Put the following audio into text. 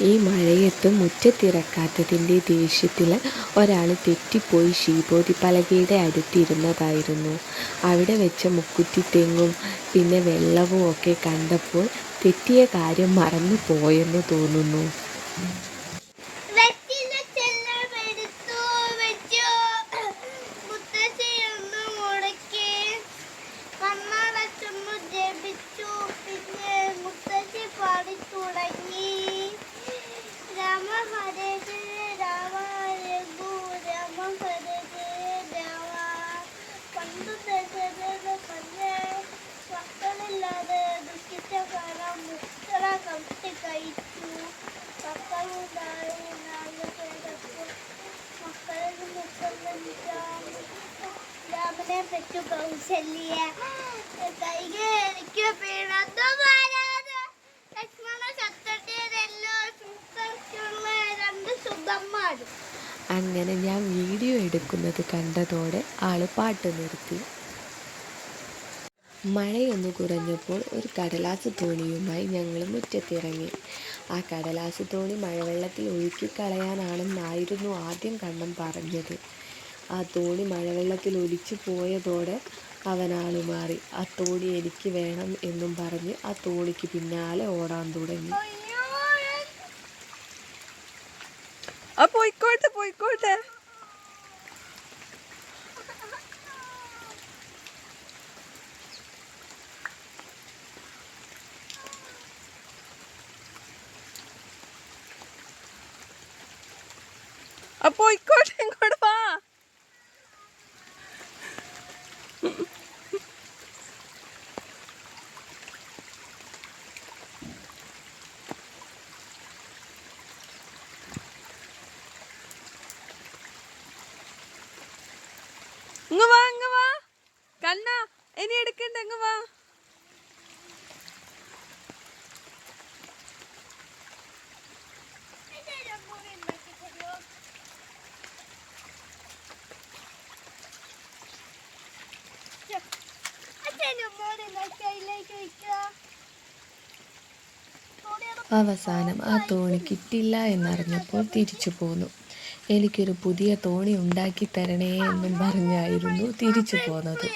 ഈ മഴയത്ത് മുറ്റത്തിറക്കാത്തതിന്റെ ദേഷ്യത്തിൽ ഒരാൾ തെറ്റിപ്പോയി ശ്രീബോധി പലകയുടെ അടുത്തിരുന്നതായിരുന്നു അവിടെ വെച്ച മുക്കുറ്റി തെങ്ങും പിന്നെ വെള്ളവും ഒക്കെ കണ്ടപ്പോൾ തെറ്റിയ കാര്യം മറന്നു പോയെന്ന് തോന്നുന്നു. പിന്നെ മുത്തശ്ശി പാടിത്തുടങ്ങി. രാമ രണ്ട് അങ്ങനെ ഞാൻ വീഡിയോ എടുക്കുന്നത് കണ്ടതോടെ ആൾ പാട്ട് നിർത്തി. മഴയൊന്ന് കുറഞ്ഞപ്പോൾ ഒരു കടലാസ് തോണിയുമായി ഞങ്ങൾ മുറ്റത്തിറങ്ങി. ആ കടലാസ് തോണി മഴവെള്ളത്തിൽ ഒഴുക്കിക്കളയാനാണെന്നായിരുന്നു ആദ്യം കണ്ണം പറഞ്ഞത്. ആ തോണി മഴവെള്ളത്തിൽ ഒലിച്ചു പോയതോടെ അവൻ മാറി. ആ തോണി എനിക്ക് വേണം എന്നും പറഞ്ഞ് ആ തോണിക്ക് പിന്നാലെ ഓടാൻ തുടങ്ങി. ആ പോയിക്കോട്ടെ പോയിക്കോട്ടെ. പോയിക്കോട്ടെ ഇങ്ങോട്ട് വാ ഇങ്ങ് വാ ഇങ്ങ് വാ. കണ്ണ ഇനി എടുക്കണ്ട ഇങ്ങ് വാ. അവസാനം ആ തോണി കിട്ടില്ല എന്നറിഞ്ഞപ്പോൾ തിരിച്ചു പോന്നു. എനിക്കൊരു പുതിയ തോണി ഉണ്ടാക്കി തരണേ എന്നും പറഞ്ഞായിരുന്നു തിരിച്ചു പോന്നത്.